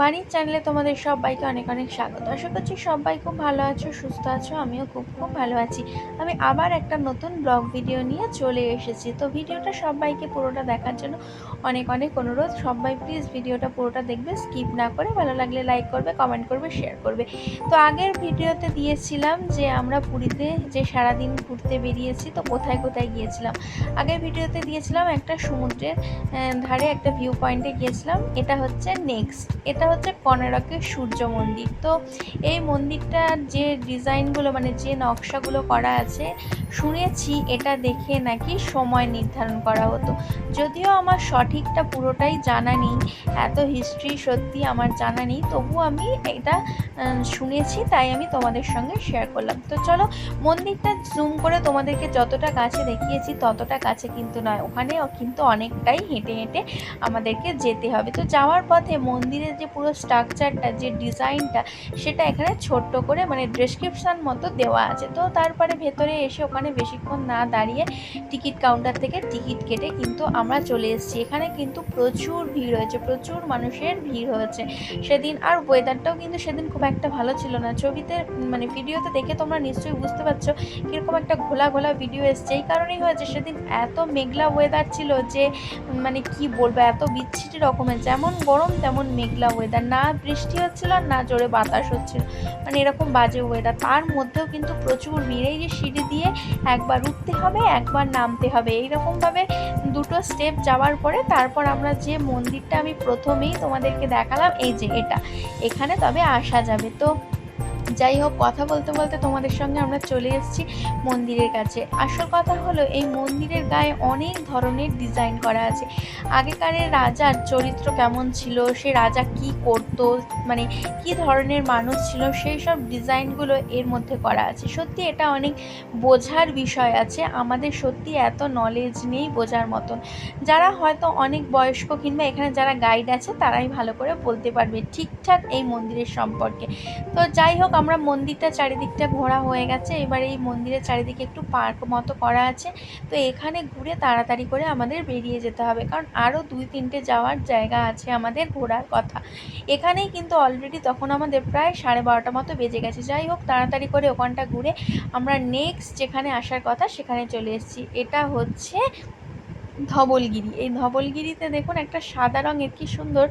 বাণীর চ্যানেলে তোমাদের সবাইকে অনেক অনেক স্বাগত। আশা করছি সবাই খুব ভালো আছো, সুস্থ আছো, আমিও খুব খুব ভালো আছি। আমি আবার একটা নতুন ব্লগ ভিডিও নিয়ে চলে এসেছি। তো ভিডিওটা সবাইকে পুরোটা দেখার জন্য অনেক অনেক অনুরোধ। সবাই প্লিজ ভিডিওটা পুরোটা দেখবে স্কিপ না করে ভালো লাগলে লাইক করবে কমেন্ট করবে শেয়ার করবে। তো আগের ভিডিওতে দিয়েছিলাম যে আমরা পুরীতে যে সারাদিন ঘুরতে বেরিয়েছি, তো কোথায় কোথায় গিয়েছিলাম? আগের ভিডিওতে দিয়েছিলাম একটা সমুদ্রের ধারে একটা ভিউ পয়েন্টে গিয়েছিলাম। এটা হচ্ছে নেক্সট এটা হচ্ছে কর্ণাটকের সূর্য মন্দির। তো এই মন্দিরটার যে ডিজাইনগুলো মানে যে নকশাগুলো করা আছে শুনেছি এটা দেখে নাকি সময় নির্ধারণ করা হতো। যদিও আমার সঠিকটা পুরোটাই জানা নেই, এত হিস্ট্রি সত্যি আমার জানা নেই, তবু আমি এটা শুনেছি, তাই আমি তোমাদের সঙ্গে শেয়ার করলাম। তো চলো মন্দিরটা জুম করে তোমাদেরকে যতটা কাছে দেখিয়েছি, ততটা কাছে কিন্তু নয়, ওখানে কিন্তু অনেকটাই হেঁটে হেঁটে আমাদেরকে যেতে হবে। তো যাওয়ার পথে মন্দিরের যে পুরো স্ট্রাকচারটা যে ডিজাইনটা সেটা এখানে ছোট্ট করে মানে ডেসক্রিপশান মতো দেওয়া আছে। তো তারপরে ভেতরে এসে ওখানে বেশিক্ষণ না দাঁড়িয়ে টিকিট কাউন্টার থেকে টিকিট কেটে কিন্তু আমরা চলে এসেছি। এখানে কিন্তু প্রচুর ভিড় হয়েছে, প্রচুর মানুষের ভিড় হয়েছে। সেদিন আর ওয়েদারটাও কিন্তু সেদিন খুব একটা ভালো ছিল না। ছবিতে মানে ভিডিওতে দেখে তোমরা নিশ্চয়ই বুঝতে পারছ কীরকম একটা ঘোলা ঘোলা ভিডিও এসছে। এই কারণেই হয়েছে সেদিন এত মেঘলা ওয়েদার ছিল যে মানে কি বলব, এত বিচ্ছিরি রকমের। যেমন গরম, তেমন মেঘলা ওয়েদার না বৃষ্টি হচ্ছিল আর না জোরে বাতাস হচ্ছিল। মানে এরকম বাজে ওয়েদার তার মধ্যেও কিন্তু প্রচুর ভিড়। এই যে সিঁড়ি দিয়ে একবার উঠতে হবে, একবার নামতে হবে। এইরকমভাবে দুটো স্টেপ যাওয়ার পরে তারপর আমরা যে মন্দিরটা আমি প্রথমেই তোমাদেরকে দেখালাম, এই যে এটা। এখানে তবে আসা যাবে। তো যাই হোক, কথা বলতে বলতে তোমাদের সঙ্গে আমরা চলে এসেছি মন্দিরের কাছে। আসল কথা হলো, এই মন্দিরের গায়ে অনেক ধরনের ডিজাইন করা আছে। আগেকারের রাজার চরিত্র কেমন ছিল? সে রাজা কি করত? মানে কি ধরনের মানুষ ছিল? সেই সব ডিজাইনগুলো এর মধ্যে করা আছে। সত্যি এটা অনেক বোঝার বিষয় আছে। আমাদের সত্যি এত নলেজ নেই বোঝার মতন। যারা হয়তো অনেক বয়স্ক কিংবা এখানে যারা গাইড আছে, তারাই ভালো করে বলতে পারবে ঠিকঠাক এই মন্দিরের সম্পর্কে। তো যাই হোক আমরা মন্দিরটা চারিদিকটা ঘোরা হয়ে গেছে। এবার এই মন্দিরের চারিদিকে একটু পার্ক মতো করা আছে। তো এখানে ঘুরে তাড়াতাড়ি করে আমাদের বেরিয়ে যেতে হবে। কারণ আরও দুই, তিনটে যাওয়ার জায়গা আছে আমাদের ঘোরার কথা। এখানেই কিন্তু অলরেডি তখন আমাদের প্রায় সাড়ে বারোটা মতো বেজে গেছে। যাই হোক, তাড়াতাড়ি করে ওখানটা ঘুরে আমরা নেক্সট যেখানে আসার কথা সেখানে চলে এসেছি। এটা হচ্ছে ধবলগিরি। এই ধবলগিরিতে দেখুন একটা সাদা রঙের কি সুন্দর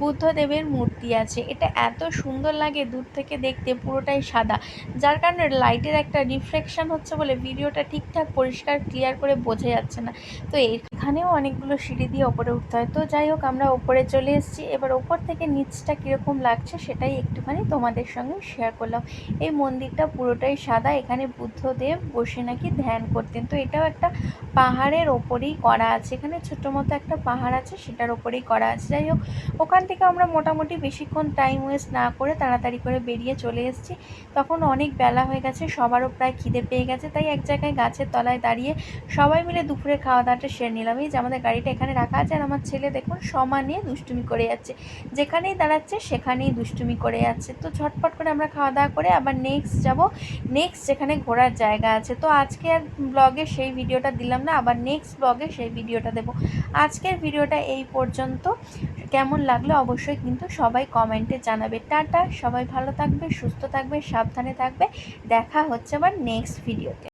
বুদ্ধদেবের মূর্তি আছে। এটা এত সুন্দর লাগে দূর থেকে দেখতে, পুরোটাই সাদা। যার কারণে লাইটের একটা রিফ্লেকশন হচ্ছে বলে ভিডিওটা ঠিকঠাক, পরিষ্কার, ক্লিয়ার করে বোঝা যাচ্ছে না। তো এখানেও অনেকগুলো সিঁড়ি দিয়ে ওপরে উঠতে হয়। তো যাই হোক, আমরা ওপরে চলে এসেছি। এবার ওপর থেকে নিচটা কীরকম লাগছে সেটাই একটুখানি তোমাদের সঙ্গে শেয়ার করলাম। এই মন্দিরটা পুরোটাই সাদা। এখানে বুদ্ধদেব বসে নাকি ধ্যান করতেন। তো এটাও একটা পাহাড়ের ওপরেই করা আছে। এখানে ছোটো মতো একটা পাহাড় আছে, সেটার ওপরেই করা আছে। যাই হোক, ওখান থেকে আমরা মোটামুটি বেশিক্ষণ টাইম ওয়েস্ট না করে তাড়াতাড়ি করে বেরিয়ে চলে এসেছি। তখন অনেক বেলা হয়ে গেছে, সবারও প্রায় খিদে পেয়ে গেছে, তাই এক জায়গায় গাছের তলায় দাঁড়িয়ে সবাই মিলে দুপুরে খাওয়া দাওয়াটা সেরে নিলাম। এই যে আমাদের গাড়িটা এখানে রাখা আছে আর আমার ছেলে দেখুন সমানে দুষ্টুমি করে যাচ্ছে। যেখানেই দাঁড়াচ্ছে সেখানেই দুষ্টুমি করে যাচ্ছে। তো ঝটপট করে আমরা খাওয়া দাওয়া করে আবার নেক্সট যাব। নেক্সট যেখানে ঘোরার জায়গা আছে। তো আজকে আর ব্লগে সেই ভিডিওটা দিলাম না, আবার নেক্সট ব্লগে সেই ভিডিওটা দেবো। আজকের ভিডিওটা এই পর্যন্ত। কেমন লাগল অবশ্যই কিন্তু সবাই কমেন্টে জানাবে। টাটা, সবাই ভালো থাকবে, সুস্থ থাকবে, সাবধানে থাকবে। দেখা হচ্ছে আবার নেক্সট ভিডিওতে